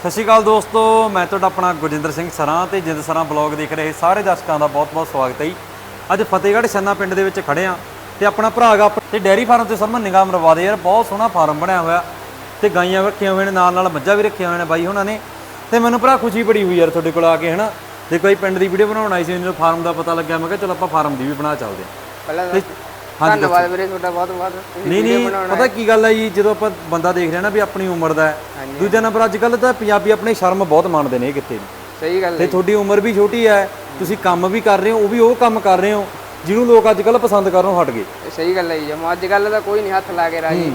ਸਤਿ ਸ਼੍ਰੀ ਅਕਾਲ ਦੋਸਤੋ ਮੈਂ ਤੁਹਾਡਾ ਆਪਣਾ ਗੁਰਜਿੰਦਰ ਸਿੰਘ ਸਰਾਂ ਤੇ ਜਿੰਦ ਸਰਾਂ ਬਲੌਗ ਦੇਖ ਰਹੇ ਸਾਰੇ ਦਰਸ਼ਕਾਂ ਦਾ ਬਹੁਤ-ਬਹੁਤ ਸਵਾਗਤ ਹੈ ਜੀ। ਅੱਜ ਫਤਿਹਗੜ੍ਹ ਛੰਨਾ ਪਿੰਡ ਦੇ ਵਿੱਚ ਖੜੇ ਆ ਤੇ ਆਪਣਾ ਭਰਾ ਗਾ ਤੇ ਡੈਰੀ ਫਾਰਮ ਤੇ ਸਭ ਨਿਗਾਹ ਮਰਵਾ ਦੇ ਯਾਰ ਬਹੁਤ ਸੋਹਣਾ ਫਾਰਮ ਬਣਿਆ ਹੋਇਆ। ਤੇ ਗਾਈਆਂ ਰੱਖੀਆਂ ਹੋਈਆਂ ਨੇ ਨਾਲ ਨਾਲ ਮੱਝਾਂ ਵੀ ਰੱਖੀਆਂ ਹੋਈਆਂ ਨੇ ਬਾਈ ਉਹਨਾਂ ਨੇ। ਤੇ ਮੈਨੂੰ ਭਰਾ ਖੁਸ਼ੀ ਬੜੀ ਹੋਈ ਯਾਰ ਤੁਹਾਡੇ ਕੋਲ ਆ ਕੇ ਹਨਾ? ਦੇਖੋ ਇਹ ਪਿੰਡ ਦੀ ਵੀਡੀਓ ਬਣਾਉਣ ਆਈ ਸੀ ਮੈਨੂੰ ਫਾਰਮ ਦਾ ਪਤਾ ਲੱਗਿਆ ਮੈਂ ਕਿਹਾ ਚਲੋ ਆਪਾਂ ਫਾਰਮ ਦੀ ਵੀ ਬਣਾ ਚੱਲਦੇ ਹਾਂ। ਪਹਿਲਾਂ ਹਾਂਜੀ ਧੰਨਵਾਦ ਵੀਰੇ ਤੁਹਾਡਾ ਬਹੁਤ ਬਹੁਤ। ਤੁਸੀਂ ਨਹੀਂ ਨਹੀਂ ਪਤਾ ਕੀ ਗੱਲ ਹੈ ਜੀ ਜਦੋਂ ਆਪਾਂ ਬੰਦਾ ਦੇਖ ਰਿਹਾ ਨਾ ਵੀ ਆਪਣੀ ਉਮਰ ਦਾ ਹੈ ਦੂਜਾ ਨੰਬਰ ਅੱਜ ਕੱਲ ਤਾਂ ਪੰਜਾਬੀ ਆਪਣੀ ਸ਼ਰਮ ਬਹੁਤ ਮੰਨਦੇ ਨੇ ਵੀ। ਸਹੀ ਗੱਲ ਤੇ ਤੁਹਾਡੀ ਉਮਰ ਵੀ ਛੋਟੀ ਹੈ ਤੁਸੀਂ ਕੰਮ ਵੀ ਕਰ ਰਹੇ ਹੋ ਉਹ ਵੀ ਉਹ ਕੰਮ ਕਰ ਰਹੇ ਹੋ ਜਿਹਨੂੰ ਲੋਕ ਅੱਜ ਕੱਲ ਪਸੰਦ ਕਰਨੋਂ ਹਟ ਗਏ। ਸਹੀ ਗੱਲ ਹੈ ਜੀ ਜਮ ਅੱਜ ਕੱਲ ਤਾਂ ਕੋਈ ਨਹੀਂ ਹੱਥ ਲਾ ਕੇ ਰਾਜੀ।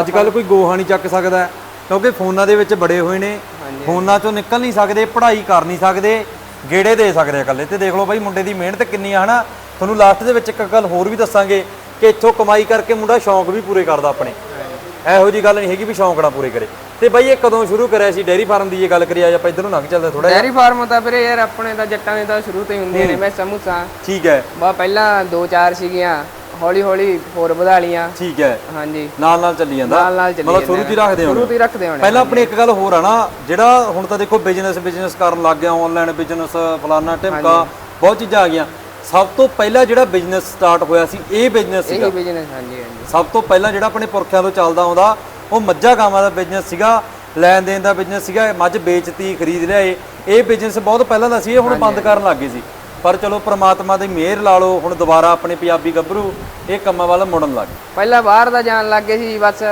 ਅੱਜ ਕੱਲ ਕੋਈ ਗੋਹਾ ਨਹੀਂ ਚੱਕ ਸਕਦਾ ਹੈ, ਕਿਉਂਕਿ ਫੋਨਾਂ ਦੇ ਵਿੱਚ ਬੜੇ ਹੋਏ ਨੇ ਫੋਨਾਂ ਚੋਂ ਨਿਕਲ ਨਹੀਂ ਸਕਦੇ ਪੜ੍ਹਾਈ ਕਰ ਨਹੀਂ ਸਕਦੇ ਗੇੜੇ ਦੇ ਸਕਦੇ ਆ ਇਕੱਲੇ। ਤੇ ਦੇਖ ਲਓ ਬਾਈ ਮੁੰਡੇ ਦੀ ਮਿਹਨਤ ਕਿੰਨੀ ਆ ਹਨਾ? ਤੁਹਾਨੂੰ ਲਾਸਟ ਦੇ ਵਿੱਚ ਇੱਕ ਗੱਲ ਹੋਰ ਵੀ ਦੱਸਾਂਗੇ ਕਿ ਇੱਥੋਂ ਕਮਾਈ ਕਰਕੇ ਮੁੰਡਾ ਸ਼ੌਂਕ ਵੀ ਪੂਰੇ ਕਰਦਾ ਆਪਣੇ। ਇਹੋ ਜੀ ਗੱਲ ਨਹੀਂ ਹੈਗੀ ਵੀ ਸ਼ੌਂਕ ਨਾ ਪੂਰੇ ਕਰੇ। ਤੇ ਬਾਈ ਇਹ ਕਦੋਂ ਸ਼ੁਰੂ ਕਰਿਆ ਸੀ? ਡੇਅਰੀ ਫਾਰਮ ਦੀ ਜੇ ਗੱਲ ਕਰੀਏ ਅੱਜ ਆਪਾਂ ਇਧਰੋਂ ਲੰਘ ਚੱਲਦੇ ਥੋੜਾ ਡੈਰੀ ਫਾਰਮ ਤਾਂ ਵੀਰੇ ਯਾਰ ਆਪਣੇ ਤਾਂ ਜੱਟਾਂ ਦੇ ਤਾਂ ਸ਼ੁਰੂ ਤੋਂ ਹੀ ਹੁੰਦੀਆਂ ਨੇ ਮੈਂ ਸਮੂਸਾ ਠੀਕ ਹੈ। ਬਾ ਪਹਿਲਾਂ ਦੋ ਚਾਰ ਸੀਗੀਆਂ ਹੌਲੀ ਹੌਲੀ ਹੋਰ ਵਧਾ ਲੀਆਂ ਠੀਕ ਹੈ। ਹਾਂਜੀ। ਨਾਲ ਨਾਲ ਚੱਲੀ ਜਾਂਦਾ। ਨਾਲ ਨਾਲ ਚੱਲੀ ਮਤਲਬ ਸ਼ੁਰੂ ਹੀ ਰੱਖਦੇ ਹੋ ਸ਼ੁਰੂ ਤੋਂ ਹੀ ਰੱਖਦੇ ਹੋਣੇ ਪਹਿਲਾਂ ਆਪਣੀ ਇੱਕ ਗੱਲ ਹੋਰ ਆ ਨਾ ਜਿਹੜਾ ਹੁਣ ਤਾਂ ਦੇਖੋ ਬਿਜ਼ਨਸ ਬਿਜ਼ਨਸ ਕਰਨ ਲੱਗ ਗਿਆ ਆਨਲਾਈਨ ਬਿਜ਼ਨਸ ਫਲਾਨਾ ਟਿਮਕਾ ਬਹੁਤ ਚੀਜ਼ਾਂ ਆ ਗਈਆਂ। ਸਭ ਤੋਂ ਪਹਿਲਾਂ ਜਿਹੜਾ ਬਿਜ਼ਨਸ ਸਟਾਰਟ ਹੋਇਆ ਸੀ ਇਹ ਬਿਜ਼ਨਸ ਸੀਗਾ। ਇਹੀ ਬਿਜ਼ਨਸ ਹਾਂਜੀ ਹਾਂਜੀ। ਸਭ ਤੋਂ ਪਹਿਲਾਂ ਜਿਹੜਾ ਆਪਣੇ ਪੁਰਖਿਆਂ ਤੋਂ ਚੱਲਦਾ ਆਉਂਦਾ ਉਹ ਮੱਝਾਂ ਗਾਵਾਂ ਦਾ ਬਿਜ਼ਨਸ ਸੀਗਾ ਲੈਣ ਦੇਣ ਦਾ ਬਿਜ਼ਨਸ ਸੀਗਾ ਮੱਝ ਵੇਚਤੀ ਖਰੀਦ ਲਿਆਏ। ਇਹ ਬਿਜ਼ਨਸ ਬਹੁਤ ਪਹਿਲਾਂ ਦਾ ਸੀ ਇਹ ਹੁਣ ਬੰਦ ਕਰਨ ਲੱਗ ਗਏ ਸੀ। ਪਰ ਚਲੋ ਪ੍ਰਮਾਤਮਾ ਦੀ ਮਿਹਰ ਲਾ ਲਓ ਹੁਣ ਦੁਬਾਰਾ ਆਪਣੇ ਪੰਜਾਬੀ ਗੱਭਰੂ ਇਹ ਕੰਮਾਂ ਵੱਲ ਮੁੜਨ ਲੱਗ ਗਏ। ਪਹਿਲਾਂ ਬਾਹਰ ਦਾ ਜਾਣ ਲੱਗ ਗਏ ਸੀ ਬਸ।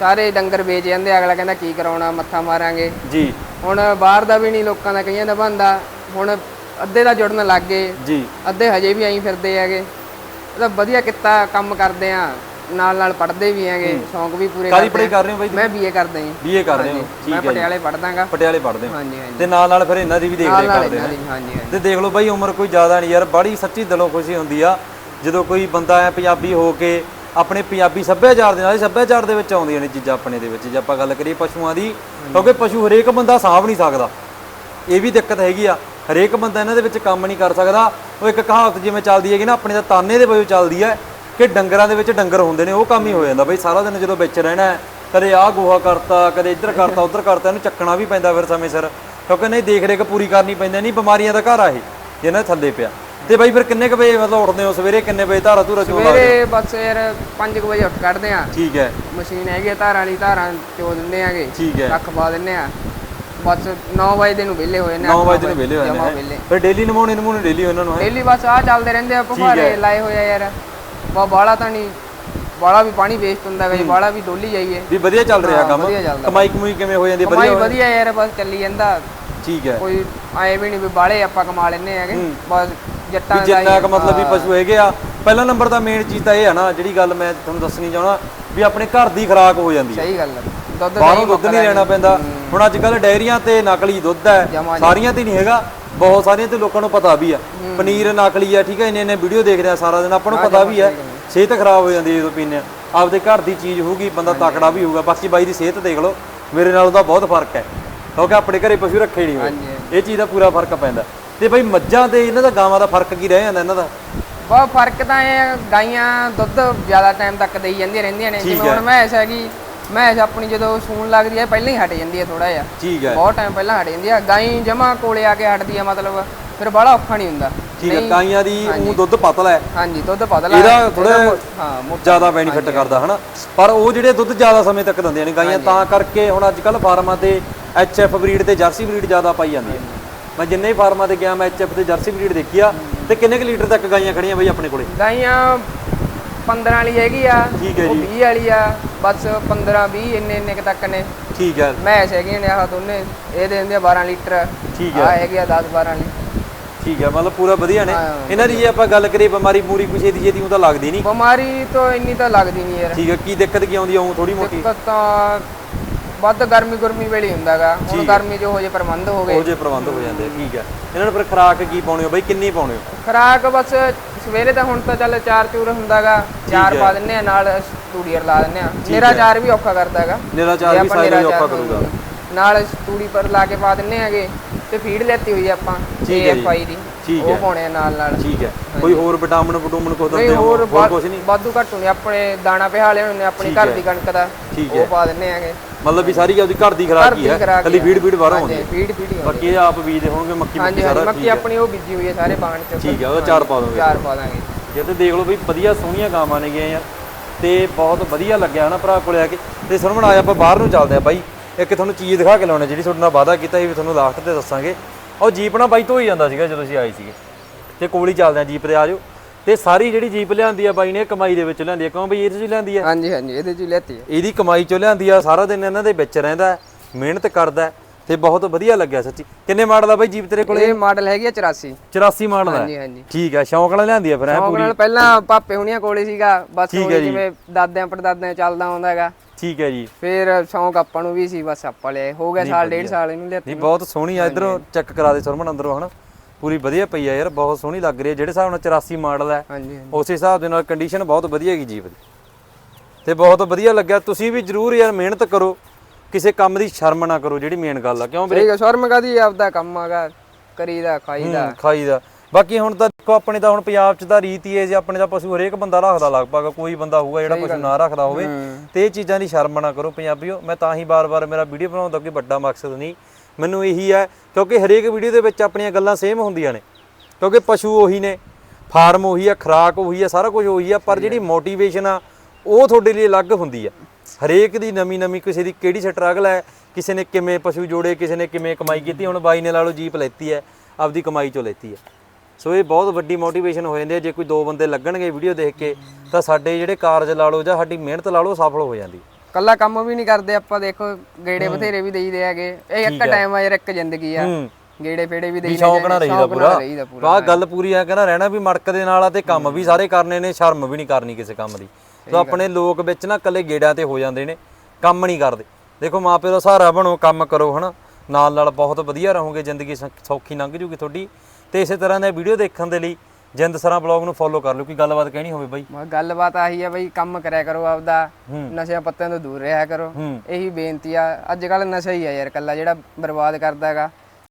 ਸਾਰੇ ਡੰਗਰ ਵੇਚ ਜਾਂਦੇ ਅਗਲਾ ਕਹਿੰਦਾ ਕੀ ਕਰਾਉਣਾ ਮੱਥਾ ਮਾਰਾਂਗੇ। ਜੀ। ਹੁਣ ਬਾਹਰ ਦਾ ਵੀ ਨਹੀਂ ਲੋਕਾਂ ਦਾ ਕਈਆਂ ਦਾ ਬੰਦਾ ਹੁਣ ਅੱਧੇ ਦਾ ਜੁੜਨ ਲੱਗ ਗਏ। ਜੀ। ਅੱਧੇ ਹਜੇ ਵੀ ਐਂ ਫਿਰਦੇ ਹੈਗੇ। ਇਹ ਤਾਂ ਵਧੀਆ ਕੀਤਾ ਕੰਮ ਕਰਦੇ ਆ। ਨਾਲ ਨਾਲ ਪੜ੍ਹਦੇ ਵੀ ਹੈਗੇ। ਸ਼ੌਂਕ ਵੀ ਪੂਰੇ ਕਾਦੀ ਪੜ੍ਹਾਈ ਕਰ ਰਹੇ ਹੋ ਬਾਈ ਮੈਂ ਬੀਏ ਕਰਦਾ ਜੀ ਬੀਏ ਕਰ ਰਹੇ ਹੋ। ਮੈਂ ਠੀਕ ਹੈ ਜੀ। ਪਟਿਆਲੇ ਪੜ੍ਹਦਾਗਾ। ਪਟਿਆਲੇ ਪੜ੍ਹਦੇ ਹੋ। ਹਾਂਜੀ ਹਾਂਜੀ। ਤੇ ਨਾਲ ਨਾਲ ਫਿਰ ਇਹਨਾਂ ਦੀ ਵੀ ਦੇਖ ਨਾਲ ਰੇਖ ਨਾਲ ਕਰਦੇ ਦੀ ਹਾਂਜੀ ਹਾਂਜੀ। ਤੇ ਦੇਖ ਲਓ ਬਾਈ ਉਮਰ ਕੋਈ ਜ਼ਿਆਦਾ ਨਹੀਂ ਯਾਰ। ਬੜੀ ਸੱਚੀ ਦਿਲੋਂ ਖੁਸ਼ੀ ਹੁੰਦੀ ਆ। ਜਦੋਂ ਕੋਈ ਬੰਦਾ ਹੈ ਪੰਜਾਬੀ ਹੋ ਕੇ ਆਪਣੇ ਪੰਜਾਬੀ ਸੱਭਿਆਚਾਰ ਦੇ ਨਾਲ ਹੀ ਸੱਭਿਆਚਾਰ ਦੇ ਵਿੱਚ ਆਉਂਦੀਆਂ ਨੇ ਚੀਜ਼ਾਂ ਆਪਣੇ ਦੇ ਵਿੱਚ। ਜੇ ਆਪਾਂ ਗੱਲ ਕਰੀਏ ਪਸ਼ੂਆਂ ਦੀ ਕਿਉਂਕਿ ਪਸ਼ੂ ਹਰੇਕ ਬੰਦਾ ਸਾਂਭ ਨਹੀਂ ਸਕਦਾ। ਇਹ ਵੀ ਦਿੱਕਤ ਹੈਗੀ ਆ। ਹਰੇਕ ਬੰਦਾ ਇਹਨਾਂ ਦੇ ਵਿੱਚ ਕੰਮ ਨਹੀਂ ਕਰ ਸਕਦਾ। ਉਹ ਇੱਕ ਕਹਾਵਤ ਜਿਵੇਂ ਚੱਲਦੀ ਹੈਗੀ ਨਾ ਆਪਣੇ ਦਾ ਤਾਨੇ ਦੇ ਵਜੋਂ ਚੱਲਦੀ ਹੈ ਕਿ ਡੰਗਰਾਂ ਦੇ ਵਿੱਚ ਡੰਗਰ ਹੁੰਦੇ ਨੇ ਉਹ ਕੰਮ ਹੀ ਹੋ ਜਾਂਦਾ ਬਈ ਸਾਰਾ ਦਿਨ ਜਦੋਂ ਵਿੱਚ ਰਹਿਣਾ ਕਦੇ ਆਹ ਗੋਹਾ ਕਰਤਾ ਕਦੇ ਇੱਧਰ ਕਰਤਾ ਉੱਧਰ ਕਰਤਾ ਇਹਨੂੰ ਚੱਕਣਾ ਵੀ ਪੈਂਦਾ ਫਿਰ ਸਮੇਂ ਸਿਰ। ਕਿਉਂਕਿ ਨਹੀਂ ਦੇਖ ਰੇਖ ਪੂਰੀ ਕਰਨੀ ਪੈਂਦੀ ਨਹੀਂ ਬਿਮਾਰੀਆਂ ਦਾ ਘਰ ਆ ਇਹ ਜਿਹਨਾਂ ਥੱਲੇ ਪਿਆ। ਤੇ ਬਾਈ ਫਿਰ ਕਿੰਨੇ ਕੁ ਵਜੇ ਮਤਲਬ ਉੱਠਦੇ ਹੋ ਸਵੇਰੇ ਕਿੰਨੇ ਵਜੇ ਧਾਰਾ ਧੂਰਾ ਚੋਂ ਲਾ ਸਵੇਰੇ ਬਸ ਯਾਰ 5 ਵਜੇ ਉੱਠ ਕੱਢਦੇ ਆ ਠੀਕ ਹੈ। ਮਸ਼ੀਨ ਹੈਗੀ ਧਾਰਾਂ ਵਾਲੀ ਧਾਰਾਂ ਚੋ ਦਿੰਦੇ ਆਗੇ ਠੀਕ ਹੈ। ਰੱਖ ਪਾ ਦਿੰਦੇ ਆ ਬਸ 9 ਵਜੇ ਦੇ ਨੂੰ ਵਿਹਲੇ ਹੋ ਜਾਂਦੇ 9 ਵਜੇ ਨੂੰ ਵਿਹਲੇ ਹੋ ਜਮਾਂ ਜਾਂਦੇ ਵਿਹਲੇ। ਨੇ ਫਿਰ ਡੇਲੀ ਨਮਾਉਣੇ ਨਮੂਨੇ ਡੇਲੀ ਉਹਨਾਂ ਨੂੰ ਹੈ? ਡੇਲੀ ਬਸ ਆ ਚੱਲਦੇ ਰਹਿੰਦੇ ਆ ਫੁਹਾਰੇ ਲਾਏ ਹੋਏ ਆ ਯਾਰ। ਬਾ ਬਾਲਾ ਤਾਂ ਨਹੀਂ ਬਾਲਾ ਵੀ ਪਾਣੀ ਵੇਸਟ ਹੁੰਦਾ ਗਾ ਜੀ ਬਾਲਾ ਵੀ ਡੋਲੀ ਜਾਈਏ। ਵੀ ਵਧੀਆ ਚੱਲ ਰਿਹਾ ਕੰਮ। ਵਧੀਆ ਚੱਲਦਾ। ਕਮਾਈ ਕਮੂਈ ਕਿਵੇਂ ਹੋ ਜਾਂਦੀ ਹੈ? ਕਮਾਈ ਵਧੀਆ ਵਧੀਆ ਯਾਰ ਬਸ ਚੱਲੀ ਜਾਂਦਾ। ਠੀਕ ਹੈ। ਕੋਈ ਆਏ ਵੀ ਨਹੀਂ ਵੀ ਬਾਲੇ ਆਪਾਂ ਕਮਾ ਲੈਨੇ ਹੈਗੇ। ਬਸ ਜੱਟਾਂ ਵੀ ਦਾ ਹੀ- ਜਿੰਨਾ ਕੁ ਮਤਲਬ ਵੀ ਪਸ਼ੂ ਹੈਗੇ ਆ ਪਹਿਲਾ ਨੰਬਰ ਤਾਂ ਮੇਨ ਚੀਜ਼ ਤਾਂ ਇਹ ਆ ਨਾ ਜਿਹੜੀ ਗੱਲ ਮੈਂ ਤੁਹਾਨੂੰ ਦੱਸਣੀ ਚਾਹਣਾ ਵੀ ਆਪਣੇ ਘਰ ਦੀ ਖੁਰਾਕ ਹੋ ਜਾਂਦੀ ਹੈ। ਸਹੀ ਗੱਲ ਹੈ ਬਾਹਰੋਂ ਦੁੱਧ ਨਹੀਂ ਲੈਣਾ ਪੈਂਦਾ। ਹੁਣ ਅੱਜ ਕੱਲ ਡੈਰੀਆਂ ਤੇ ਨਕਲੀ ਦੁੱਧ ਹੈ। ਸਾਰੀਆਂ ਤੇ ਨਹੀਂ ਹੈਗਾ। ਬਹੁਤ ਸਾਰੀਆਂ ਤੇ ਲੋਕਾਂ ਨੂੰ ਪਤਾ ਵੀ ਆ ਪਨੀਰ ਨਕਲੀ ਆ ਠੀਕ ਹੈ ਇੰਨੇ ਇੰਨੇ ਵੀਡੀਓ ਦੇਖਦੇ ਆ ਸਾਰਾ ਦਿਨ। ਆਪਾਂ ਨੂੰ ਪਤਾ ਵੀ ਹੈ ਸਿਹਤ ਖਰਾਬ ਹੋ ਜਾਂਦੀ ਹੈ ਜਦੋਂ ਪੀਂਦੇ ਆ ਆਪਦੇ ਘਰ ਦੀ ਚੀਜ਼ ਹੋਊਗੀ ਬੰਦਾ ਤਕੜਾ ਵੀ ਹੋਊਗਾ। ਬਾਕੀ ਬਾਈ ਦੀ ਸਿਹਤ ਦੇਖ ਲਓ। ਮੇਰੇ ਨਾਲ ਉਹਦਾ ਬਹੁਤ ਫ਼ਰਕ ਹੈ। ਕਿਉਂਕਿ ਆਪਣੇ ਘਰੇ ਪਸ਼ੂ ਰੱਖੇ ਨਹੀਂ ਹੋਏ। ਇਹ ਚੀਜ਼ ਦਾ ਪੂਰਾ ਫ਼ਰਕ ਪੈਂਦਾ। ਤੇ ਬਾਈ ਮੱਝਾਂ ਤੇ ਇਹਨਾਂ ਦਾ ਗਾਵਾਂ ਦਾ ਫ਼ਰਕ ਕੀ ਰਹਿ ਜਾਂਦਾ ਇਹਨਾਂ ਦਾ? ਬਹੁਤ ਫ਼ਰਕ ਤਾਂ ਇਹ ਆ, ਗਾਈਆਂ ਦੁੱਧ ਜ਼ਿਆਦਾ ਟਾਈਮ ਤੱਕ ਦੇਈ ਜਾਂਦੀਆਂ ਰਹਿੰਦੀਆਂ ਨੇ। ਜਿਵੇਂ ਹੈ। ਹੁਣ ਮੈਂਸ ਹੈਗੀ ਮੈਂਸ ਆਪਣੀ ਜਦੋਂ ਸੂਣ ਲੱਗਦੀ ਹੈ ਪਹਿਲਾਂ ਹੀ ਹਟ ਜਾਂਦੀ ਹੈ ਥੋੜਾ ਜਿਹਾ। ਠੀਕ ਹੈ। ਬਹੁਤ ਟਾਈਮ ਪਹਿਲਾਂ ਹਟ ਜਾਂਦੀ ਹੈ ਗਾਈ ਜਮਾ ਕੋਲੇ ਆ ਕੇ ਹਟਦੀ ਹੈ ਮਤਲਬ ਫਿਰ ਬੜਾ ਔਖਾ ਨਹੀਂ ਹੁੰਦਾ। ਠੀਕ ਹੈ ਗਾਈਆਂ ਦੀ ਉਹ ਦੁੱਧ ਪਤਲਾ ਹੈ। ਹਾਂਜੀ ਦੁੱਧ ਪਤਲਾ ਇਹਦਾ ਮੋ- ਹਾਂ ਜ਼ਿਆਦਾ ਬੈਨੀਫਿਟ ਕਰਦਾ ਹਨਾ? ਪਰ ਉਹ ਜਿਹੜੇ ਦੁੱਧ ਜ਼ਿਆਦਾ ਸਮੇਂ ਤੱਕ ਦਿੰਦੀਆਂ ਨੇ ਗਾਈਆਂ ਤਾਂ ਕਰਕੇ ਹੁਣ ਅੱਜ ਕੱਲ ਫਾਰਮਾਂ ਤੇ ਐਚਐਫ ਬਰੀਡ ਤੇ ਜਰਸੀ ਬਰੀਡ ਜ਼ਿਆਦਾ ਪਾਈ ਜਾਂਦੀ ਹੈ। ਮੈਂ ਜਿੰਨੇ ਫਾਰਮਾਂ ਤੇ ਗਿਆ ਮੈਂ ਐਚਐਫ ਤੇ ਜਰਸੀ ਬਰੀਡ ਦੇਖੀ ਆ ਤੇ ਕਿੰਨੇ ਕੁ ਲੀਟਰ ਤੱਕ ਗਾਈਆਂ ਖੜੀਆਂ ਬਈ ਆਪਣੇ ਕੋਲੇ? ਗਾਈਆਂ 15 ਵਾਲੀ ਹੈਗੀ ਆ ਠੀਕ ਹੈ ਉਹ ਜੀ। 20 ਵਾਲੀ ਆ ਬਸ 15 20 ਇੰਨੇ ਇੰਨੇ ਕੁ ਤੱਕ ਨੇ। ਠੀਕ ਹੈ ਮੈਂਸ ਹੈਗੀਆਂ ਨੇ ਆਹ ਦੋਨੇ ਇਹ ਦੇ ਦਿੰਦੇ ਆ 12 ਲੀਟਰ ਠੀਕ ਆ। ਹੈ ਹੈਗੀ ਆ 10 12 ਵਾਲੀ। ਠੀਕ ਹੈ ਮਤਲਬ ਪੂਰਾ ਵਧੀਆ ਨੇ। ਹਾਂ। ਇਹਨਾਂ ਦੀ ਜੇ ਆਪਾਂ ਗੱਲ ਕਰੀਏ ਬਿਮਾਰੀ ਪੂਰੀ ਕੁਛ ਇਹਦੀ ਜਿਹਦੀ ਉਹ ਤਾਂ ਲੱਗਦੀ ਨਹੀਂ। ਬਿਮਾਰੀ ਤਾਂ ਇੰਨੀ ਤਾਂ ਲੱਗਦੀ ਨਹੀਂ ਯਾਰ। ਠੀਕ ਹੈ ਕੀ ਦਿੱਕਤ ਕੀ ਆਉਂਦੀ ਆ ਉਹ ਥੋੜੀ ਮੋਟੀ? ਦਿੱਕਤ ਤਾਂ ਵੱਧ ਗਰਮੀ ਗੁਰਮੀ ਵੇਲੇ ਹੁੰਦਾਗਾ। ਹੁਣ ਗਰਮੀ ਜੋ ਹੋ ਜੇ ਪ੍ਰਬੰਧ ਹੋ ਉਹ ਗਏ ਜੇ ਪ੍ਰਬੰਧ ਹੋ ਜਾਂਦੇ ਆ, ਠੀਕ ਹੈ। ਇਹਨਾਂ ਨੂੰ ਫਿਰ ਖੁਰਾਕ ਕੀ ਪਾਉਣੀ ਹੋ ਬਈ ਕਿੰਨੀ ਪਾਉਣੀ ਹੋ ਖਰਾਕ ਬਸ ਸਵੇਰੇ ਤਾਂ ਹੁਣ ਤਾਂ ਚੱਲ ਚਾਰ ਚੂਰ ਹੁੰਦਾਗਾ ਚਾਰ ਹੈ। ਪਾ ਦਿੰਨੇ ਆ ਨਾਲ ਤੂੜੀਅਰ ਲਾ ਦਿੰਨੇ ਆ। ਮੇਰਾ ਚਾਰ ਵੀ ਔਖਾ ਕਰਦਾਗਾ। ਨਿਰਾ ਚਾਰ ਵੀ ਸਾਈਜ਼ ਵੀ ਔਖਾ ਕਰੂਗਾ। ਨਾਲ ਤੂੜੀ ਪਰ ਲਾ ਕੇ ਪਾ ਦਿੰਨੇ ਹੈਗੇ ਤੇ ਫੀਡ ਲੈਤੀ ਹੋਈ ਆਪਾਂ ਠੀਕ ਹੈ ਜੀ। AFI ਦੀ। ਠੀਕ ਉਹ ਹੈ। ਪਾਉਣੇ ਆ ਨਾਲ ਨਾਲ। ਠੀਕ ਹੈ। ਕੋਈ ਹੋਰ ਵਿਟਾਮਿਨ ਵਿਟੂਮਿਨ ਕੋ ਨਹੀਂ ਦਿੰਦੇ ਹੋ? ਹੋਰ ਕੁਝ ਨਹੀਂ? ਵਾਧੂ ਘੱਟ ਹੁੰਦੇ ਆਪਣੇ ਦਾਣਾ ਪਿਹਾ ਲਿਆ ਹੁੰਦੇ ਆਪਣੀ ਠੀਕ ਘਰ ਹੈ। ਦੀ ਕਣਕ ਦਾ ਠੀਕ ਉਹ ਹੈ। ਪਾ ਦਿੰਨੇ ਹੈਗੇ। ਮਤਲਬ ਵੀ ਸਾਰੀ ਆਪਦੀ ਘਰ ਦੀ ਖਰਾਕ ਹੀ ਹੈ। ਕੱਲੀ ਹੀ। ਫੀਡ ਫੀਡ ਬਾਹਰੋਂ ਆਉਂਦੀ ਹੈ। ਫੀਡ ਫੀਡ ਹੀ ਬਾਕੀ ਇਹ ਆਪ ਬੀਜਦੇ ਹੋਣਗੇ ਮੱਕੀ ਮੁੱਕੀ ਹਾਂਜੀ ਸਾਰਾ ਮੱਕੀ ਆਪਣੀ ਉਹ ਬੀਜੀ ਹੋਈ ਹੈ ਸਾਰੇ ਬਾਣ ਚ। ਠੀਕ ਹੈ ਉਹਦਾ ਚਾਰ ਪਾ ਦੋਗੇ। ਚਾਰ ਪਾ ਦਾਂਗੇ। ਜੇ ਤੇ ਦੇਖ ਲਓ ਬਈ ਵਧੀਆ ਸੋਹਣੀਆਂ ਗਾਵਾਂ ਨੇ ਗਈਆਂ ਯਾਰ ਤੇ ਬਹੁਤ ਵਧੀਆ ਲੱਗਿਆ ਹਨਾ ਭਰਾ ਕੋਲੇ ਆ ਕੇ। ਤੇ ਸਰਮਣ ਆਇਆ ਆਪਾਂ ਬਾਹਰ ਨੂੰ ਚੱਲਦੇ ਆ ਬਾਈ। ਇੱਕ ਤੁਹਾਨੂੰ ਚੀਜ਼ ਦਿਖਾ ਕੇ ਲਾਉਣੇ ਜਿਹੜੀ ਤੁਹਾਡੇ ਨਾਲ ਵਾਅਦਾ ਕੀਤਾ ਸੀ ਵੀ ਤੁਹਾਨੂੰ ਲਾਸਟ ਤੇ ਦੱਸਾਂਗੇ। ਉਹ ਜੀਪ ਨਾ ਬਾਈ ਧੋਈ ਜਾਂਦਾ ਸੀਗਾ ਜਦੋਂ ਅਸੀਂ ਆਏ ਸੀਗੇ। ਤੇ ਕੋਲ ਹੀ ਚੱਲਦੇ ਆ ਜੀਪ ਤੇ ਆਜੋ ਤੇ ਸਾਰੀ ਜਿਹੜੀ ਜੀਪ ਲਿਆਂਦੀ ਆ ਬਾਈ ਨੇ ਕਮਾਈ ਦੇ ਵਿੱਚ ਲਿਆਂਦੀ ਆ। ਕਿਉਂ ਬਈ ਇਹ ਚ ਲਿਆਂਦੀ ਆ? ਹਾਂਜੀ ਹਾਂਜੀ ਇਹਦੇ ਚ ਲੈਤੀ ਹੈ ਇਹਦੀ ਕਮਾਈ ਚੋਂ ਲਿਆਂਦੀ ਆ ਸਾਰਾ ਦਿਨ ਇਹਨਾਂ ਦੇ ਵਿੱਚ ਰਹਿੰਦਾ ਮਿਹਨਤ ਕਰਦਾ ਤੇ ਬਹੁਤ ਵਧੀਆ ਲੱਗਿਆ ਸੱਚੀ। ਕਿੰਨੇ ਮਾਡਲ ਆ ਬਾਈ ਜੀਪ ਤੇਰੇ ਕੋਲੇ? ਇਹ ਮਾਡਲ ਹੈਗੀ ਆ 84 84 ਮਾਡਲ ਹੈ ਹਾਂਜੀ ਹਾਂਜੀ। ਠੀਕ ਹੈ ਸ਼ੌਂਕ ਨਾਲ ਲਿਆਂਦੀ ਆ ਫਿਰ ਐ ਸ਼ੌਂਕ ਨਾਲ ਪਹਿਲਾਂ ਪਾਪੇ ਹੁਣੀਆਂ ਕੋਲੇ ਸੀਗਾ ਬਸ। ਜਿਵੇਂ ਦਾਦਿਆਂ ਪੜਦਾਦਿਆਂ ਚੱਲਦਾ ਆਉਂਦਾ ਹੈਗਾ। ਠੀਕ ਹੈ ਜੀ। ਫਿਰ ਸ਼ੌਂਕ ਆਪਾਂ ਨੂੰ ਵੀ ਸੀ ਬਸ ਆਪਾਂ ਲਿਆ ਹੋ ਗਿਆ ਸਾਲ ਡੇਢ ਸਾਲ ਇਹਨੂੰ ਲਿਆ ਨਹੀਂ ਬਹੁਤ ਸੋਹਣੀ ਆ ਇਧਰੋਂ ਚੈੱਕ ਕਰਾ ਦੇ ਸਰਮਨ ਅੰਦਰੋਂ ਹਨਾ। ਪੂਰੀ ਵਧੀਆ ਪਈ ਆ ਯਾਰ ਬਹੁਤ ਸੋਹਣੀ ਲੱਗ ਰਹੀ ਹੈ ਜਿਹੜੇ ਹਿਸਾਬ ਨਾਲ 84 ਮਾਡਲ ਹੈ ਉਸੇ ਹਿਸਾਬ ਦੇ ਨਾਲ ਕੰਡੀਸ਼ਨ ਬਹੁਤ ਵਧੀਆ ਹੈਗੀ ਜੀਪ ਦੀ। ਤੇ ਬਹੁਤ ਵਧੀਆ ਲੱਗਿਆ। ਤੁਸੀਂ ਵੀ ਜਰੂਰ ਯਾਰ ਮਿਹਨਤ ਕਰੋ। ਕਿਸੇ ਕੰਮ ਦੀ ਸ਼ਰਮ ਨਾ ਕਰੋ ਜਿਹੜੀ ਮੇਨ ਗੱਲ ਆ। ਕਿਉਂ ਵੀਰੇ? ਠੀਕ ਹੈ ਸ਼ਰਮ ਕਾਦੀ ਆਪਦਾ ਕੰਮ ਆਗਾ ਕਰੀਦਾ ਖਾਈਦਾ। ਖਾਈਦਾ। ਬਾਕੀ ਹੁਣ ਤਾਂ ਦੇਖੋ ਆਪਣੇ ਤਾਂ ਹੁਣ ਪੰਜਾਬ 'ਚ ਤਾਂ ਰੀਤ ਹੀ ਹੈ ਜੇ ਆਪਣੇ ਦਾ ਪਸ਼ੂ ਹਰੇਕ ਬੰਦਾ ਰੱਖਦਾ ਲਗਭਗ ਕੋਈ ਬੰਦਾ ਹੋਊਗਾ ਜਿਹੜਾ ਪਸ਼ੂ ਨਾ ਰੱਖਦਾ ਹੋਵੇ ਤੇ ਇਹ ਚੀਜ਼ਾਂ ਦੀ ਸ਼ਰਮ ਨਾ ਕਰੋ ਪੰਜਾਬੀਓ ਮੈਂ ਤਾਂ ਹੀ ਬਾਰ-ਬਾਰ ਮੇਰਾ ਵੀਡੀਓ ਬਣਾਉਣ ਦਾ ਕੋਈ ਵੱਡਾ ਮਕਸਦ ਨਹੀਂ। ਮੈਨੂੰ ਇਹੀ ਹੈ ਕਿਉਂਕਿ ਹਰੇਕ ਵੀਡੀਓ ਦੇ ਵਿੱਚ ਆਪਣੀਆਂ ਗੱਲਾਂ ਸੇਮ ਹੁੰਦੀਆਂ ਨੇ ਕਿਉਂਕਿ ਪਸ਼ੂ ਉਹੀ ਨੇ ਫਾਰਮ ਉਹੀ ਆ ਖੁਰਾਕ ਉਹੀ ਆ ਸਾਰਾ ਕੁਝ ਉਹੀ ਆ ਪਰ ਜਿਹੜੀ ਮੋਟੀਵੇਸ਼ਨ ਆ ਉਹ ਤੁਹਾਡੇ ਲਈ ਅਲੱਗ ਹੁੰਦੀ ਆ ਹਰੇਕ ਦੀ ਨਵੀਂ ਨਵੀਂ ਕਿਸੇ ਦੀ ਕਿਹੜੀ ਸਟਰਗਲ ਹੈ ਕਿਸੇ ਨੇ ਕਿਵੇਂ ਪਸ਼ੂ ਜੋੜੇ ਕਿਸੇ ਨੇ ਕਿਵੇਂ ਕਮਾਈ ਕੀਤੀ ਹੁਣ ਬਾਈ ਨੇ ਲਾ ਲਓ ਜੀਪ ਲੈਤੀ ਹੈ ਆਪਦੀ ਕਮਾਈ ਚੋਂ ਲੈਤੀ ਹੈ। ਸੋ ਇਹ ਬਹੁਤ ਵੱਡੀ ਮੋਟੀਵੇਸ਼ਨ ਹੋ ਜਾਂਦੀ ਹੈ। ਜੇ ਕੋਈ ਦੋ ਬੰਦੇ ਲੱਗਣਗੇ ਵੀਡੀਓ ਦੇਖ ਕੇ ਤਾਂ ਸਾਡੇ ਜਿਹੜੇ ਕਾਰਜ ਲਾ ਲਓ ਜਾਂ ਸਾਡੀ ਮਿਹਨਤ ਲਾ ਲਓ ਸਫਲ ਹੋ ਜਾਂਦੀ ਕੱਲਾ ਕੰਮ ਵੀ ਨਹੀਂ ਕਰਦੇ ਆਪਾਂ ਦੇਖੋ ਗੇੜੇ ਬਥੇਰੇ ਵੀ ਦੇਈਦੇ ਹੈਗੇ। ਇਹ ਇੱਕ ਟਾਈਮ ਆ ਯਾਰ ਇੱਕ ਜ਼ਿੰਦਗੀ ਆ। ਗੇੜੇ ਫੇੜੇ ਵੀ ਦੇਈਦੇ ਸ਼ੌਂਕ ਨਾਲ ਰਹੀਦਾ ਪੂਰਾ। ਵਾਹ ਗੱਲ ਪੂਰੀ ਆ ਕਹਿੰਦਾ ਰਹਿਣਾ ਵੀ ਮੜਕ ਦੇ ਨਾਲ ਆ ਤੇ ਕੰਮ ਵੀ ਸਾਰੇ ਕਰਨੇ ਨੇ ਸ਼ਰਮ ਵੀ ਨਹੀਂ ਕਰਨੀ ਕਿਸੇ ਕੰਮ ਦੀ। ਸੋ ਆਪਣੇ ਲੋਕ ਵਿੱਚ ਨਾ ਕੱਲੇ ਗੇੜਾਂ ਤੇ ਹੋ ਜਾਂਦੇ ਨੇ ਕੰਮ ਨਹੀਂ ਕਰਦੇ। ਦੇਖੋ ਮਾਪੇ ਦਾ ਸਹਾਰਾ ਬਣੋ ਕੰਮ ਕਰੋ ਹਨਾ। ਨਾਲ ਨਾਲ ਬਹੁਤ ਵਧੀਆ ਰਹੋਗੇ ਜ਼ਿੰਦਗੀ ਸੌਖੀ ਲੰਘ ਜੂਗੀ ਤੁਹਾਡੀ। ਤੇ ਇਸੇ ਤਰ੍ਹਾਂ ਦੇ ਵੀਡੀਓ ਦੇਖਣ ਦੇ ਲਈ ਜਿੰਦ ਸਰਾਂ ਬਲੌਗ ਨੂੰ ਫੋਲੋ ਕਰ ਲਓ ਕੋਈ ਗੱਲਬਾਤ ਕਹਿਣੀ ਹੋਵੇ ਬਾਈ? ਮੈਂ ਗੱਲਬਾਤ ਆਹੀ ਆ ਬਈ ਕੰਮ ਕਰਿਆ ਕਰੋ ਆਪਦਾ। ਨਸ਼ਿਆਂ ਪੱਤਿਆਂ ਤੋਂ ਦੂਰ ਰਿਹਾ ਕਰੋ। ਇਹੀ ਬੇਨਤੀ ਆ ਅੱਜ ਕੱਲ ਨਸ਼ਾ ਹੀ ਆ ਯਾਰ ਕੱਲਾ ਜਿਹੜਾ ਬਰਬਾਦ ਕਰਦਾ ਹੈਗਾ।